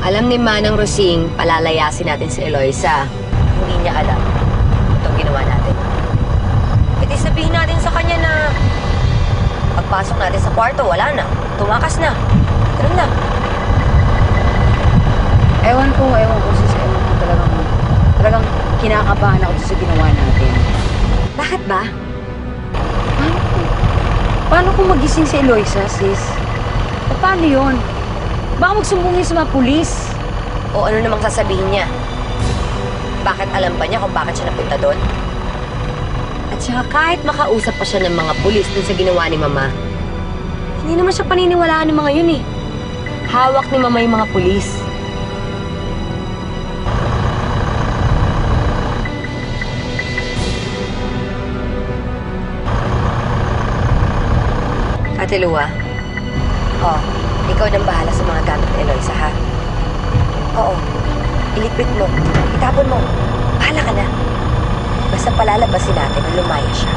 alam ni Manang Rosing, palalayasin natin si Eloisa. Hindi niya alam itong ginawa natin. E di sabihin natin sa kanya na pagpasok natin sa kwarto, wala na. Tumakas na. Ganun na. Ewan ko, ewan ko sis, ewan talagang, talagang kinakabahan ako sa ginawa natin. Bakit ba? Paano? Paano kung magising si Eloisa, sis? O, paano yun? Baka magsumbong yun sa mga pulis. O ano namang sasabihin niya? Bakit alam pa niya kung bakit siya napunta doon? At saka kahit makausap pa siya ng mga pulis dun sa ginawa ni Mama, hindi naman siya paniniwalaan ng mga yun eh. Hawak ni Mama yung mga pulis. Ate Lua, oh, ikaw nang bahala sa mga gamit ni Eloisa, ha? Oo. Ilipit mo. Itapon mo. Bahala ka na. Basta palalabasin natin na lumaya siya.